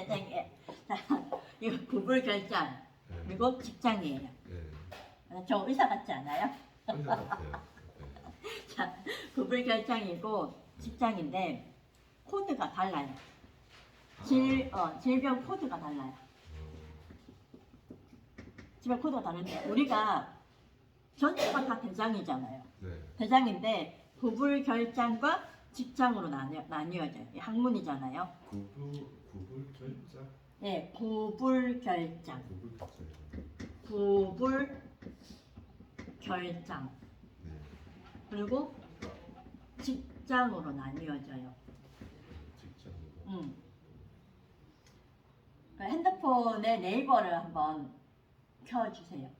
세상에. 자, 이거 구불 결장 네. 그리고 직장이에요. 네. 저 의사 같지 않아요? 의사 같아요. 네. 자, 구불 결장이고 직장인데 코드가 달라요. 질, 어, 질병 코드가 달라요. 질병 코드가 다른데 우리가 전체가 다 대장이잖아요. 네. 대장인데 구불 결장과 직장으로 나뉘어, 나뉘어져요. 이 학문이잖아요. 구부 구불 결자 예, 구불 결장, 구불 결자. 구불 결장 네. 그리고 직장으로 나뉘어져요. 직장으로. 음. 그 핸드폰에 네이버를 한번 켜주세요.